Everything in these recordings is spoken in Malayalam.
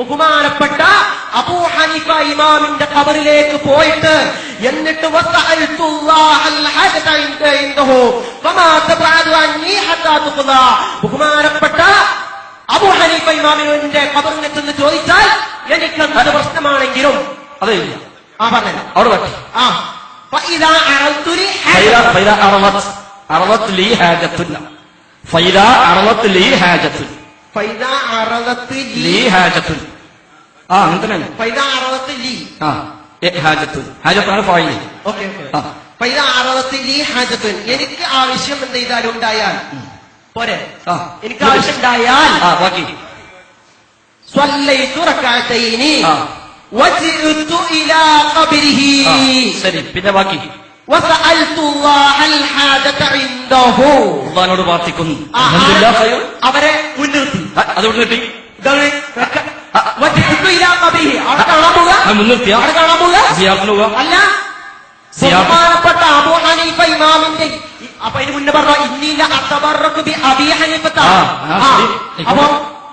ബഹുമാനപ്പെട്ട അബൂ ഹനീഫ ഇമാമിന്റെ ഖബറിലേക്ക് പോയിട്ട് എന്നിട്ട് ബഹുമാനപ്പെട്ട അബൂ ഹനീഫ ഇമാമിന്റെ ഖബറിനെ ചെന്ന് ചോദിച്ചാൽ എനിക്ക് അത് പ്രശ്നമാണെങ്കിലും അതെ ആ പറഞ്ഞില്ല അവിടെ പറ്റി ആ. അറവത്ത് ലീ ഹാജത്തുല്ല. ലീ ലീ ആ അങ്ങനെ തന്നെ فإذا أردت لي ആ എ ഹാജത്തുൻ ഹാജത്താണ് ഫായില് ഓക്കെ ഓക്കെ ആ ഫൈദ അറവത്ത് ലി ഹാജത്തുൻ എനിക്ക് ആവശ്യം എന്ത് ചെയ്താലും ഉണ്ടായാൽ പോരെ ആ എനിക്ക് ആവശ്യം ഉണ്ടായാൽ ആ ബാക്കി സ്വല്ലൈതു റക്അതൈനി ആ. വജിഅതു ഇലാ ഖബരിഹി ആ, ശരി പിന്നെ ബാക്കി വസഅൽതു അല്ലാഹൽ ഹാജത ഇൻദഹു അള്ളഹാനോട് പ്രാർത്ഥിക്കുന്നു ആ, അൽഹംദുലില്ലാ ഖൈർ. അവരെ മുൻനിർത്തി ആ, അതുകൊണ്ട് കിട്ടി അല്ല ബഹുമാനപ്പെട്ട അബൂ ഹനീഫ ഇമാമിന്റെ അപ്പൊ ഇതിന് മുന്നേ പറഞ്ഞ ഇന്നീല അത്തബറക്ക് അബി ശരി. അപ്പൊ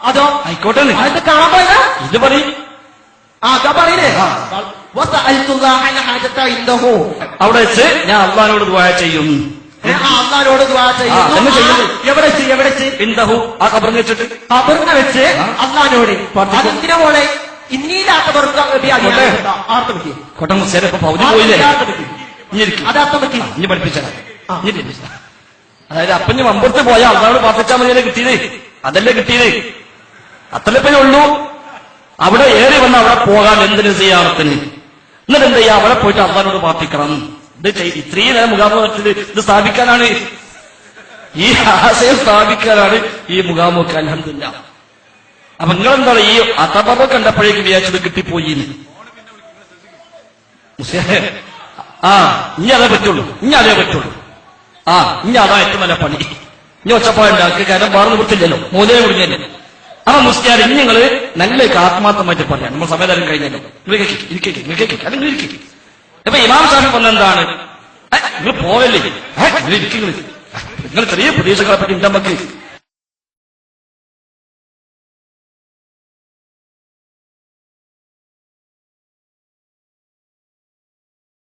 അതോ ആയിക്കോട്ടെ. അത് കാണാൻ പോയതാ? ഇത് പറയും. ആ അതാ അവിടെ വെച്ച് ഞാൻ അള്ളഹാനോട് ദ്വാ ചെയ്യും ഏ, ആ അള്ളാഹിനോട് ദുആ ആ, ചെയ്യുന്നു ആ, എവിടെ എവിടെ ആ കബറിന് വെച്ചിട്ട്. കബറിനെ വെച്ച് പ്രാർത്ഥിക്കും. അതെന്തിനാ പോലെ കൊട്ടം മുസ്തേരെ പൗതി പോയില്ലേ? ഇനി അതായത് അപ്പഞ്ഞ് മമ്പുറത്ത് പോയ അള്ളാനോട് പ്രാർത്ഥിച്ചാൽ മതി കിട്ടിയത്? അതല്ലേ കിട്ടിയത്? അത്രപ്പനെ ഉള്ളൂ? അവിടെ ഏറി വന്ന് അവിടെ പോകാൻ എന്തിനു ചെയ്യാറത്തിന് എന്നിട്ട് എന്ത് ചെയ്യാ? അവിടെ പോയിട്ട് അള്ളാനോട് പ്രാർത്ഥിക്കണം. ഇത് ഇത്രയും നേരം മുഖാമുഖത്തിൽ ഇത് സ്ഥാപിക്കാനാണ്. ഈ ആശയം സ്ഥാപിക്കാനാണ് ഈ മുഖാമുഖ അലഹമില്ല അപ്പൊ നിങ്ങളെന്താണ് ഈ അതബബ കണ്ടപ്പോഴേക്ക് വിചാരിച്ചത് കിട്ടിപ്പോയി ആ ഇനി അതേ പറ്റുള്ളൂ ഇനി അതേ പറ്റുള്ളൂ. ആ ഇനി അതാ ഏറ്റവും നല്ല പണി. ഇനി ഒച്ചപ്പാടുണ്ടാക്കി കാരണം വേറെ നിവൃത്തില്ലല്ലോ മോദിനെ കുടുങ്ങിയല്ലോ അപ്പൊ മുസ്ലിയാർ ഇനി നിങ്ങൾ നല്ല ആത്മാർത്ഥമായിട്ട് പറയാം. നമ്മൾ സമയതരം കഴിഞ്ഞല്ലോ. ഇരിക്കും ഇരിക്കും കേക്ക് അല്ലെങ്കിൽ ഇരിക്കും. അപ്പൊ ഇമാം സാഹിബ് പറഞ്ഞെന്താണ് നിങ്ങൾ പോവല്ലേ നിങ്ങൾ ചെറിയ പ്രതീക്ഷകളെ പറ്റി നമുക്ക്